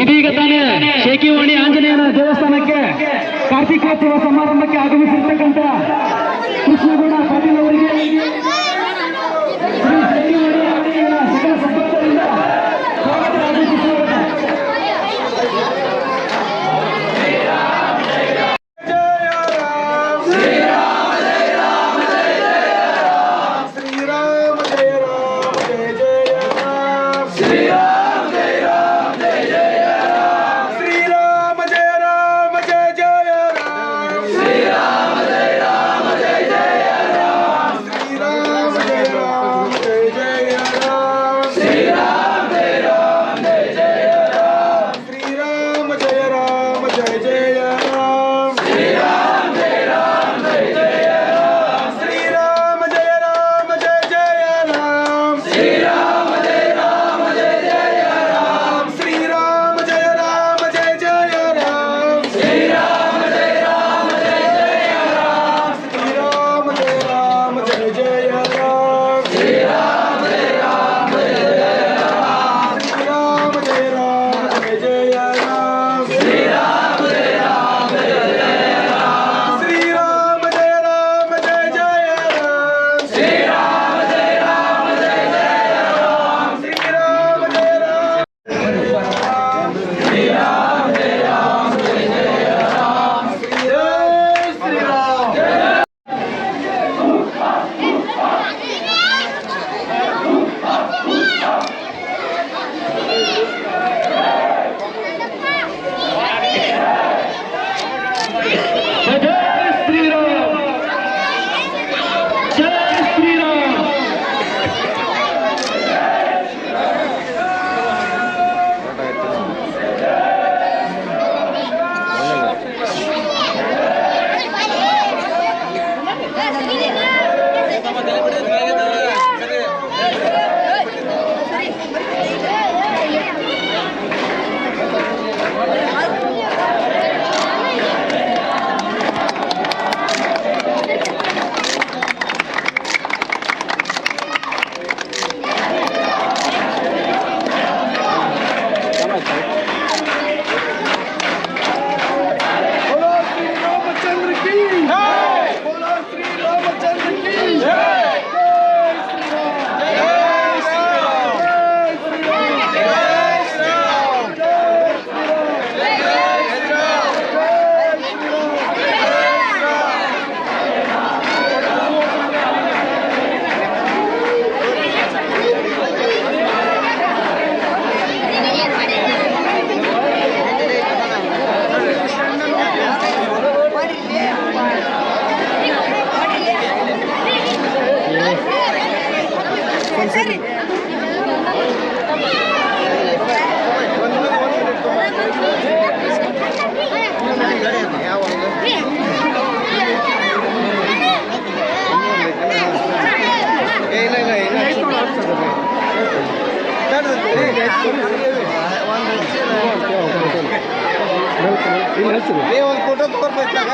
ಇದೀಗ ತಾನೇ ಶೇಕಿವಾಣಿ ಆಂಜನೇಯನ ದೇವಸ್ಥಾನಕ್ಕೆ ಕಾರ್ತಿಕೋತ್ಸವ ಸಮಾರಂಭಕ್ಕೆ ಆಗಮಿಸಿರ್ತಕ್ಕಂಥ ಕೃಷ್ಣಗೌಡ ಪಾಟೀಲ್ ಅವರಿಗೆ ನೀವು ಒಂದು ಫೋಟೋ ತಗೋರ್ಬೇಕಾಗ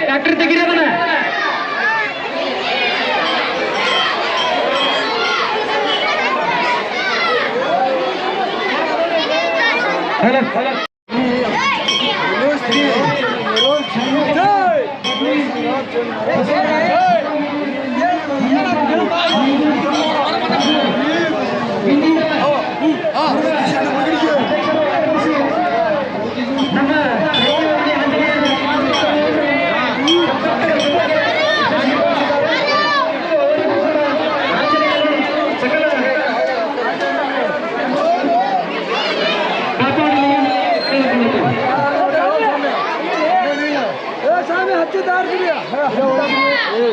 ಟ್ರ್ಯಾಕ್ಟರ್ ತೆಗೀರಿ ಅದನ್ನ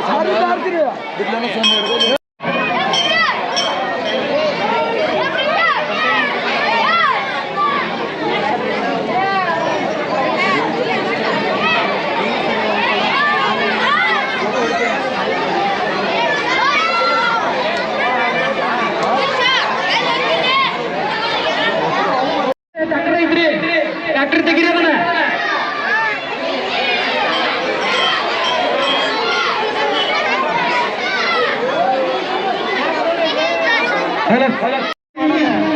ಸಾರಿದ್ದಾರ್ತೀರಿ ಟ್ರ್ಯಾಕ್ಟರ್ هلا هلا